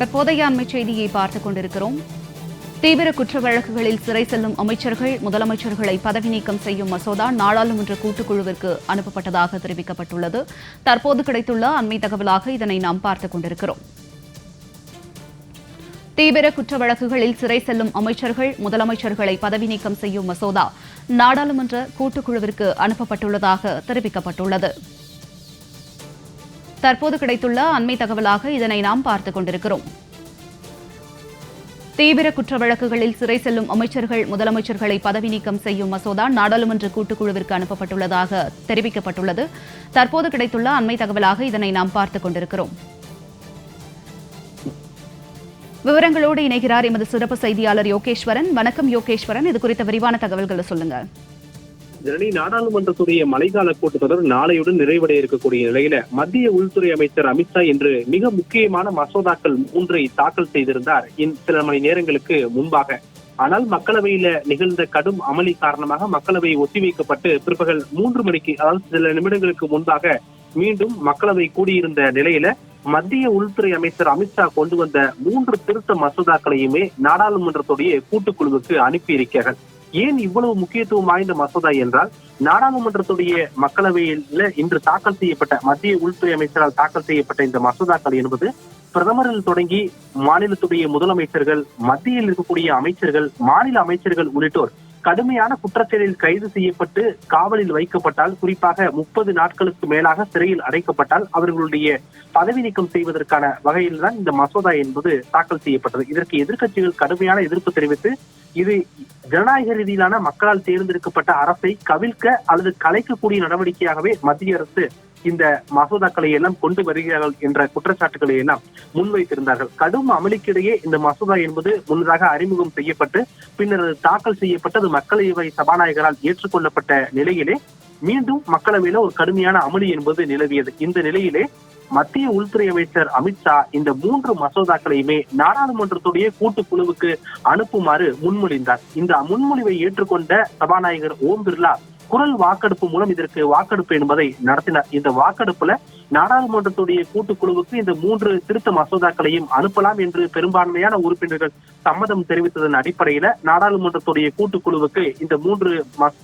தற்போதைய அண்மை செய்தியை பார்த்துக் கொண்டிருக்கிறோம். தீவிர குற்ற வழக்குகளில் சிறை செல்லும் அமைச்சர்கள் முதலமைச்சர்களை பதவி நீக்கம் செய்யும் மசோதா நாடாளுமன்ற கூட்டுக்குழுவிற்கு அனுப்பப்பட்டதாக தெரிவிக்கப்பட்டுள்ளது. தற்போது கிடைத்துள்ள அண்மை தகவலாக இதனை நாம் பார்த்துக் கொண்டிருக்கிறோம். தீவிர குற்ற வழக்குகளில் சிறை செல்லும் அமைச்சர்கள் முதலமைச்சர்களை பதவி நீக்கம் செய்யும் மசோதா நாடாளுமன்ற கூட்டுக்குழுவிற்கு அனுப்பப்பட்டுள்ளதாக தெரிவிக்கப்பட்டுள்ளது. தற்போது கிடைத்துள்ள அண்மை தகவலாக இதனை நாம் பார்த்துக் கொண்டிருக்கிறோம். தீவிர குற்ற வழக்குகளில் சிறை செல்லும் அமைச்சர்கள் முதலமைச்சர்களை பதவி நீக்கம் செய்யும் மசோதா நாடாளுமன்ற கூட்டுக்குழுவிற்கு அனுப்பப்பட்டுள்ளதாக தெரிவிக்கப்பட்டுள்ளது. தற்போது கிடைத்துள்ள அண்மை தகவலாக இதனை நாம் பார்த்துக் கொண்டிருக்கிறோம். விவரங்களோடு இணைகிறார் எமது சிறப்பு செய்தியாளர் யோகேஸ்வரன். வணக்கம் யோகேஸ்வரன். இது குறித்த விரிவான தகவல்களை சொல்லுங்கள். இதனை நாடாளுமன்றத்துடைய மழைக்கால கூட்டத்தொடர் நாளையுடன் நிறைவடைய இருக்கக்கூடிய நிலையில மத்திய உள்துறை அமைச்சர் அமித்ஷா இன்று மிக முக்கியமான மசோதாக்கள் மூன்றை தாக்கல் செய்திருந்தார். சில மணி நேரங்களுக்கு முன்பாக. ஆனால் மக்களவையில நிகழ்ந்த கடும் அமளி காரணமாக மக்களவை ஒத்திவைக்கப்பட்டு பிற்பகல் மூன்று மணிக்கு அதாவது சில நிமிடங்களுக்கு முன்பாக மீண்டும் மக்களவை கூடியிருந்த நிலையில மத்திய உள்துறை அமைச்சர் அமித்ஷா கொண்டு வந்த மூன்று திருத்த மசோதாக்களையுமே நாடாளுமன்றத்துடைய கூட்டுக்குழுவுக்கு அனுப்பியிருக்கிறார்கள். ஏன் இவ்வளவு முக்கியத்துவம் வாய்ந்த மசோதா என்றால் நாடாளுமன்றத்துடைய மக்களவையில் இன்று தாக்கல் செய்யப்பட்ட மத்திய உள்துறை அமைச்சரால் தாக்கல் செய்யப்பட்ட இந்த மசோதாக்கள் என்பது பிரதமரில் தொடங்கி மாநிலத்துடைய முதலமைச்சர்கள் மத்தியில் இருக்கக்கூடிய அமைச்சர்கள் மாநில அமைச்சர்கள் உள்ளிட்டோர் கடுமையான குற்றச்செயலில் கைது செய்யப்பட்டு காவலில் வைக்கப்பட்டால் குறிப்பாக முப்பது நாட்களுக்கு மேலாக சிறையில் அடைக்கப்பட்டால் அவர்களுடைய பதவி நீக்கம் செய்வதற்கான வகையில் தான் இந்த மசோதா என்பது தாக்கல் செய்யப்பட்டது. இதற்கு எதிர்க்கட்சிகள் கடுமையான எதிர்ப்பு தெரிவித்து இது ஜனநாயக ரீதியிலான மக்களால் தேர்ந்தெடுக்கப்பட்ட அரசை கவிழ்க்க அல்லது கலைக்கக்கூடிய நடவடிக்கையாகவே மத்திய அரசு இந்த மசோதாக்களை எல்லாம் கொண்டு வருகிறார்கள் என்ற குற்றச்சாட்டுகளை எல்லாம் முன்வைத்திருந்தார்கள். கடும் அமளிக்கிடையே இந்த மசோதா என்பது முன்னதாக அறிமுகம் செய்யப்பட்டு பின்னர் அது தாக்கல் செய்யப்பட்டு அது மக்களவை சபாநாயகரால் ஏற்றுக்கொள்ளப்பட்ட நிலையிலே மீண்டும் மக்களவையில ஒரு கடுமையான அமளி என்பது நிலவியது. இந்த நிலையிலே மத்திய உள்துறை அமைச்சர் அமித்ஷா இந்த மூன்று மசோதாக்களையுமே நாடாளுமன்றத்துடைய கூட்டுக்குழுவுக்கு அனுப்புமாறு முன்மொழிந்தார். இந்த முன்மொழிவை ஏற்றுக்கொண்ட சபாநாயகர் ஓம் பிர்லா குரல் வாக்கெடுப்பு மூலம் இதற்கு வாக்கெடுப்பு என்பதை நடத்தினார். இந்த வாக்கெடுப்புல நாடாளுமன்றத்துடைய கூட்டுக்குழுவுக்கு இந்த மூன்று திருத்த மசோதாக்களையும் அனுப்பலாம் என்று பெரும்பான்மையான உறுப்பினர்கள் சம்மதம் தெரிவித்ததன் அடிப்படையில நாடாளுமன்றத்துடைய கூட்டுக்குழுவுக்கு இந்த மூன்று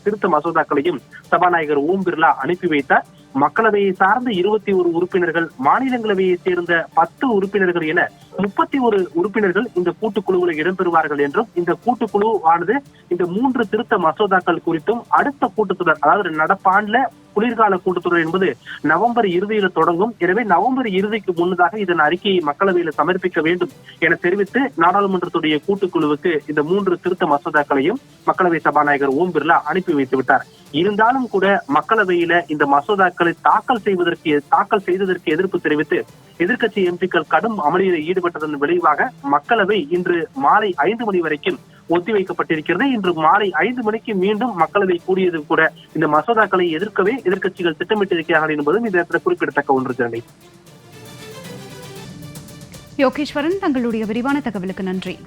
திருத்த மசோதாக்களையும் சபாநாயகர் ஓம் பிர்லா அனுப்பி வைத்தார். மக்களவையை சார்ந்த இருபத்தி ஒரு உறுப்பினர்கள் மாநிலங்களவையை சேர்ந்த பத்து உறுப்பினர்கள் என முப்பத்தி ஒரு உறுப்பினர்கள் இந்த கூட்டுக்குழுவில் இடம்பெறுவார்கள் என்றும் இந்த கூட்டுக்குழு ஆனது இந்த மூன்று திருத்த மசோதாக்கள் குறித்தும் அடுத்த கூட்டத்தொடர் அதாவது நடப்பாண்டுல குளிர்கால கூட்டத்தொடர் என்பது நவம்பர் இறுதியில் தொடங்கும். எனவே நவம்பர் இறுதிக்கு முன்னதாக இதன் அறிக்கையை மக்களவையில சமர்ப்பிக்க வேண்டும் என தெரிவித்து நாடாளுமன்றத்துடைய கூட்டுக்குழுவுக்கு இந்த மூன்று திருத்த மசோதாக்களையும் மக்களவை சபாநாயகர் ஓம் பிர்லா அனுப்பி வைத்து விட்டார் இருந்தாலும் கூட மக்களவையில இந்த மசோதாக்களை தாக்கல் செய்வதற்கு தாக்கல் செய்ததற்கு எதிர்ப்பு தெரிவித்து எதிர்க்கட்சி எம்பிக்கள் கடும் அமளியில் ஈடுபட்டதன் விளைவாக மக்களவை இன்று மாலை ஐந்து மணி வரைக்கும் ஒத்திவைக்கப்பட்டிருக்கிறது. இன்று மாலை ஐந்து மணிக்கு மீண்டும் மக்களவை கூடியது கூட இந்த மசோதாக்களை எதிர்க்கவே எதிர்க்கட்சிகள் திட்டமிட்டிருக்கிறார்கள் என்பதும் இந்த இடத்துல குறிப்பிடத்தக்க ஒன்று ஜனனி யோகேஸ்வரன் தங்களுடைய விரிவான தகவலுக்கு நன்றி.